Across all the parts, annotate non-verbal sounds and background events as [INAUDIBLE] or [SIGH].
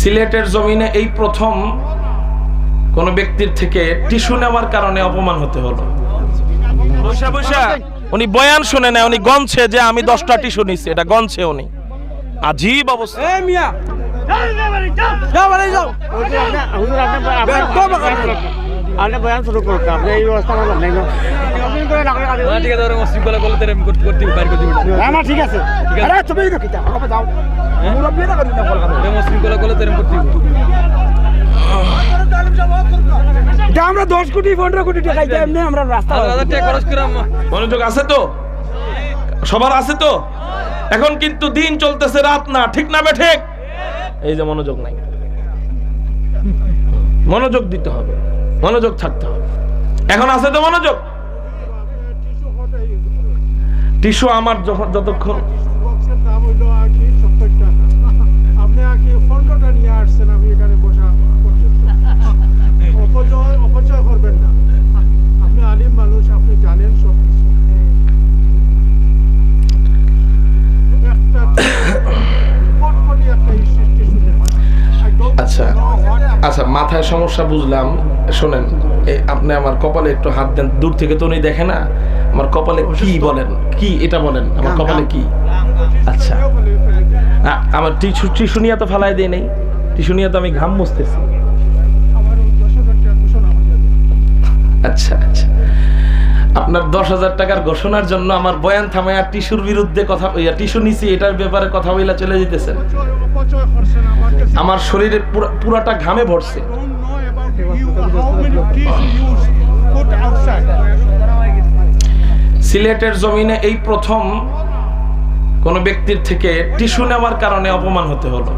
সিলেটের জমিনে এই প্রথম কোন ব্যক্তির থেকে টিস্যু নেওয়ার কারণে অপমান হতে হলো। বসা বসা। উনি বয়ান শুনে নেয় উনি গনছে যে আমি দশটা টিস্যু নিচ্ছি এটা গনছে উনি। আজীব অবস্থা। মিয়া! যাও বাড়ি যাও আপনি বয়ান শুরু করুন আপনি এই ব্যবস্থা আমার নাই না। ঠিক আছে কলে তেরে করতে করতে বাইর করে দিবি আমার ঠিক আছে। আরে তুমি তো কিটা হবে যাও মুরব্বি না করি না বল মুসলিম তেরে করতে দিবি এটা আমরা 10 কোটি 15 কোটি টাকা এমনি আমরা রাস্তা টাকা খরচ করে আম্মা মনোযোগ আছে তো? সবার আছে তো? এখন কিন্তু দিন চলতেছে রাত না ঠিক না বে ঠিক? এই যে মনোযোগ নাই। মনোযোগ দিতে হবে। মনোযোগ থাকতে হবে। এখন আছে তো মনোযোগ? টিস্যু আমার যতক্ষণ অপচয় করবেন না। আপনি আলিম মানুষ, আপনি জানেন সব কিছু একটা কটকটি একটা সৃষ্টি শুনে আচ্ছা আচ্ছা মাথায় সমস্যা বুঝলাম। শোনেন আপনি আমার কপালে একটু হাত দেন। দূর থেকে তো উনি দেখে না আমার কপালে কি বলেন? কি এটা বলেন? আমার কপালে কি? আচ্ছা। আমার টিস্যু টিস্যু নিয়ে তো ফেলাই দিয়ে নেই। টিস্যু নিয়ে তো আমি ঘাম মুছতেছি। আচ্ছা আচ্ছা। আপনার দশ হাজার টাকার ঘোষণার জন্য আমার বয়ান থামায়া টিস্যুর বিরুদ্ধে কথা টিস্যু নিছি এটার ব্যাপারে কথা বইলা চলে যেতেছেন। আমার শরীরে পুরাটা ঘামে ভরছে. সিলেটের জমিনে এই প্রথম কোন ব্যক্তির থেকে টিস্যু নেওয়ার কারণে অপমান হতে হলো।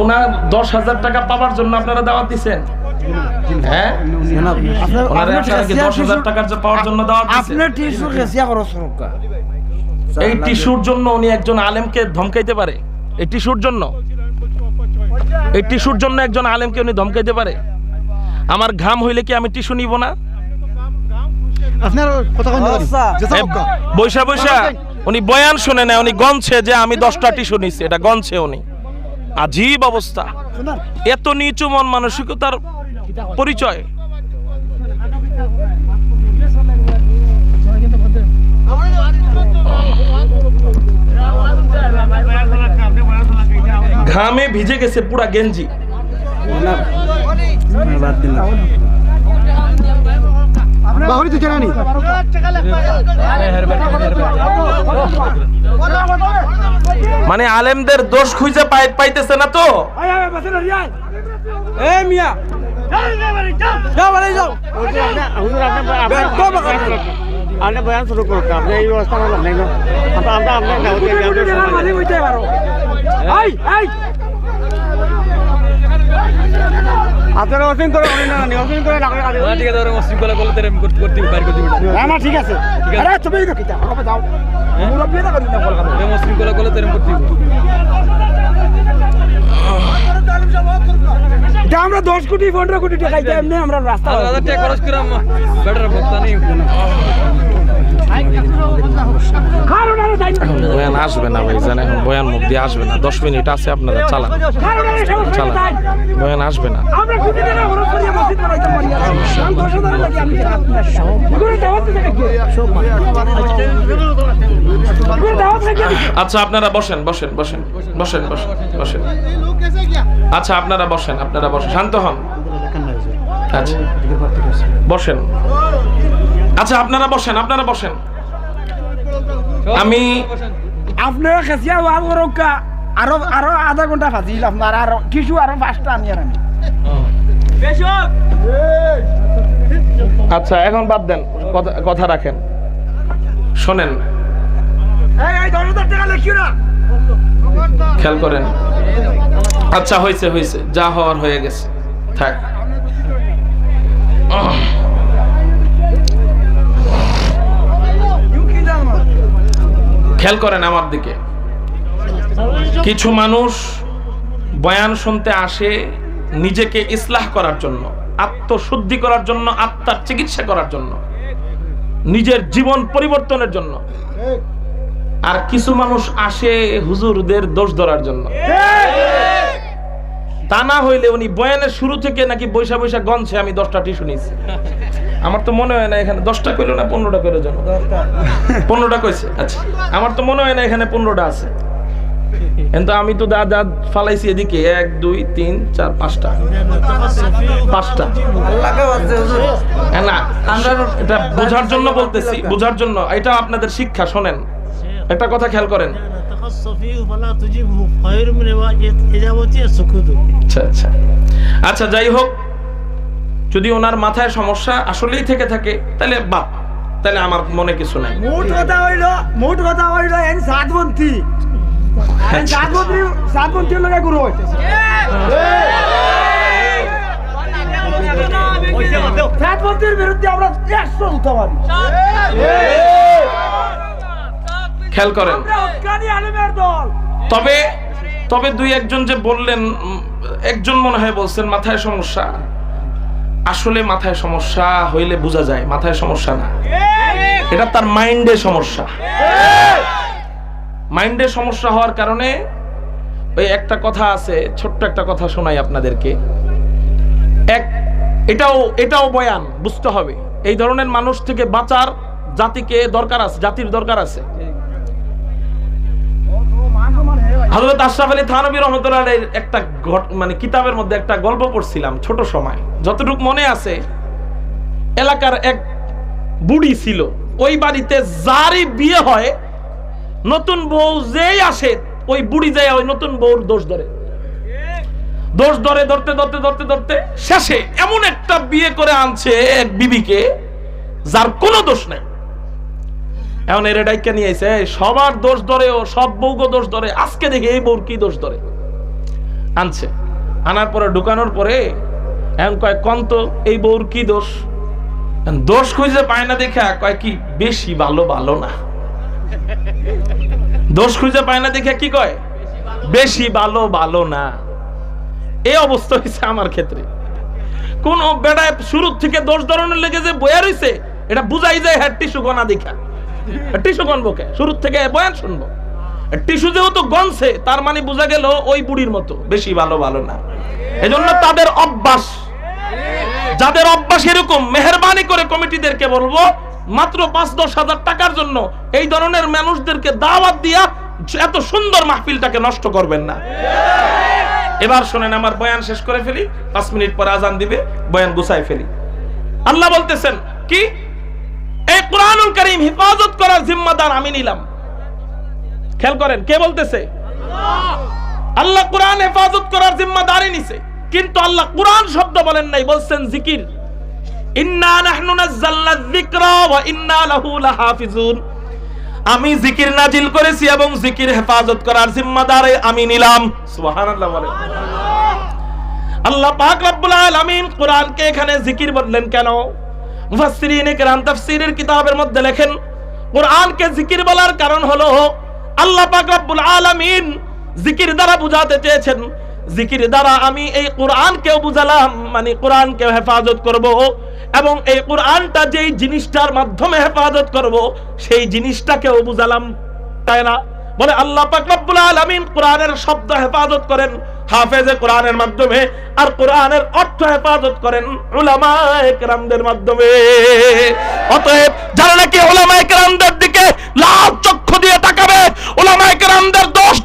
ওনার দশ হাজার টাকা পাওয়ার জন্য আপনারা দাওয়াত দিচ্ছেন হ্যাঁ? টাকার পাওয়ার জন্য দাওয়াত আপনার টিস্যু এই টিস্যুর জন্য উনি একজন আলেমকে ধমকাইতে পারে। এই টিস্যুর জন্য। এই টিস্যুর জন্য একজন আলেমকে উনি ধমকাইতে পারে। আমার ঘাম হইলে কি আমি টিস্যু নিব না? আপনার কথা কোন এ, বৈশা বৈশা। উনি বয়ান শুনে না উনি গনছে যে আমি দশটা টিস্যু নিচ্ছি এটা গনছে উনি। আজীব অবস্থা। এত নিচু মন মানসিকতার পরিচয়। ঘামে ভিজে গেছে পুরা গেঞ্জি। তো মানে আলেমদের দোষ খুঁজে পাইতেছে না তো? এ মিয়া। যাও যাও আপনি বয়ান শুরু করুন আপনি এই ব্যবস্থা আমার নাই না। আমরা আমরা মাঝে হইতে পারো আই আই আপনারা অসীম করে না অসীম করে না করে ঠিক আছে ওরা করতে করতে বাইর করে দিবি আমার ঠিক আছে। আরে তুমি কিটা মুরব্বি না করি না বল তেরে করতে দিবি এটা আমরা 10 কোটি 15 কোটি টাকা এমনি আমরা রাস্তা খরচ করে আম্মা বেটার বক্তা নেই। বয়ান আসবে না ভাই জান এখন বয়ান মুখ দিয়ে আসবে না। দশ মিনিট আছে, আপনারা চালান। চালান। বয়ান আসবে না। আমরা কোটি টাকা খরচ করি মসজিদ বানাইতে পারি আমি 10000 লাগি আমি করে দাওয়াত দিতে কি সব করে দাওয়াত লাগি আচ্ছা আপনারা বসেন বসেন বসেন বসেন বসেন বসেন। আচ্ছা আপনারা বসেন আপনারা বসেন। শান্ত হন। আচ্ছা বসেন। আচ্ছা আপনারা বসেন আপনারা বসেন। আমি আপনারা খাসিয়া ওয়াল করকা আরও আরও আধা ঘণ্টা ফাজিল আপনার আর কিছু আরও পাঁচটা আনি আর আমি। আচ্ছা এখন বাদ দেন কথা কথা রাখেন। শোনেন। এই এই দশ হাজার টাকা লেখিও না। খেয়াল করেন। আচ্ছা হয়েছে হয়েছে যা হওয়ার হয়ে গেছে। থাক। খেয়াল করেন আমার দিকে। কিছু মানুষ বয়ান শুনতে আসে নিজেকে ইসলাহ করার জন্য, আত্মশুদ্ধি করার জন্য, আত্মার চিকিৎসা করার জন্য, নিজের জীবন পরিবর্তনের জন্য। আর কিছু মানুষ আসে হুজুরদের দোষ ধরার জন্য। তা না হইলে উনি বয়ানের শুরু থেকে নাকি বৈশা বৈশা গনছে, আমি দশটা টিস্যু নিয়েছি। আমার তো মনে হয় না এখানে দশটা কইলো না পনেরোটা করে জন? পনেরোটা কইছে আচ্ছা। আমার তো মনে হয় না এখানে পনেরোটা আছে। কিন্তু আমি তো দা দা ফালাইছি এদিকে এক দুই তিন চার পাঁচটা। পাঁচটা। এটা বোঝার জন্য বলতেছি বোঝার জন্য। এটা আপনাদের শিক্ষা শোনেন। একটা কথা খেয়াল করেন। আচ্ছা আচ্ছা। আচ্ছা যাই হোক যদি ওনার মাথায় সমস্যা আসলেই থেকে থাকে তাহলে বাপ তাহলে আমার মনে কিছু নাই। মোট কথা হইল মোট কথা হইল এন সাতবন্তি। এন সাতবন্তি সাতবন্তি লগে গুরু? সাতবন্তির বিরুদ্ধে আমরা একশো উঠতে পারি খেয়াল করেন। তবে তবে দুই একজন যে বললেন একজন মনে হয় বলছেন মাথায় সমস্যা। আসলে মাথায় সমস্যা হইলে বোঝা যায়, মাথায় সমস্যা না। এটা তার মাইন্ডে সমস্যা। মাইন্ডে সমস্যা হওয়ার কারণে ওই একটা কথা আছে, ছোট্ট একটা কথা শোনাই আপনাদেরকে। এক, এটাও এটাও বয়ান, বুঝতে হবে। এই ধরনের মানুষ থেকে বাঁচার জাতিকে দরকার আছে, জাতির দরকার আছে। হযরত আশরাফ আলী থানবী রহমতুল্লাহ একটা মানে কিতাবের মধ্যে একটা গল্প পড়ছিলাম ছোট সময়। যতটুকু মনে আছে, এলাকার এক বুড়ি ছিল। ওই বাড়িতে যারই বিয়ে হয়, নতুন বউ যেই আসে, ওই বুড়ি যায় ওই নতুন বউর দোষ ধরে। দোষ ধরে ধরতে ধরতে ধরতে ধরতে শেষে এমন একটা বিয়ে করে আনছে এক বিবিকে, যার কোনো দোষ নাই। এখন এর ডাইকা নিয়ে এসে সবার দোষ ধরে ও সব বউকে দোষ ধরে, আজকে দেখে এই বউর কি দোষ ধরে? আনছে। আনার পরে ঢুকানোর পরে এখন কয় কন্ত এই বউর কি দোষ? দোষ খুঁজে পায় না দেখা, কয়, কি, বেশি ভালো ভালো না। দোষ খুঁজে পায় না দেখে কি কয়? বেশি ভালো ভালো না। এই অবস্থা হয়েছে আমার ক্ষেত্রে। কোন বেড়ায় শুরু থেকে দোষ ধরনের লেগে যে বয়া রইছে, এটা বুঝাই যায় হ্যাঁ টিস্যু গনা দেখা। [LAUGHS] টিস্যু গনবো কে? শুরু থেকে বয়ান শুনব। টিস্যু যেহেতু গনছে, তার মানে বোঝা গেল ওই বুড়ির মতো। বেশি ভালো ভালো না। এজন্য তাদের অভ্যাস, যাদের অভ্যাস এরকম, মেহরবানি করে কমিটিদেরকে বলব, মাত্র পাঁচ, দশ হাজার টাকার জন্য এই ধরনের মানুষদেরকে দাওয়াত দিয়া এত সুন্দর মাহফিলটাকে নষ্ট করবেন না। এবার শোনেন, আমার বয়ান শেষ করে ফেলি, পাঁচ মিনিট পরে আজান দিবে, বয়ান গুছাই ফেলি। আল্লাহ বলতেছেন, কি? এই কোরআনুল করিম হেফাজত করার জিম্মাদার আমি নিলাম। খেয়াল করেন, কে বলতেছে? আল্লাহ কোরআন হেফাজত করার জিম্মাদারি নিছে, কিন্তু আল্লাহ কোরআন শব্দ বলেন নাই, বলছেন জিকির। ইন্না নাহনু যিকরা ওয়া ইন্না লাহু লাহাফিজুন। আমি জিকির নাজিল করেছি এবং জিকির হেফাজত করার জিম্মাদারে আমি নিলাম। সুবহানাল্লাহ বলেন। আল্লাহ পাক রব্বুল আলামিন কোরআনকে এখানে জিকির বললেন কেন? কিতাবের মধ্যে লেখেন, কোরআনকে কারণ হলো জিকির দ্বারা বুঝাতে চেয়েছেন। জিকির দ্বারা আমি এই কোরআনকেও বুঝালাম মানে কোরআনকে হেফাজত করব এবং এই কোরআনটা যেই জিনিসটার মাধ্যমে হেফাজত করব, সেই জিনিসটাকেও বুঝালাম, তাই না? বলে আল্লাহ পাক রব্বুল আলামিন কোরআনের শব্দ হেফাজত করেন, হাফেজে কোরআনের মাধ্যমে আর কোরআনের অর্থ হেফাজত করেন উলামায়ে কেরামদের মাধ্যমে। অতএব যারা নাকি উলামায়ে কেরামদের দিকে লাল চক্ষু দিয়ে তাকাবে, উলামায়ে কেরামদের দোষ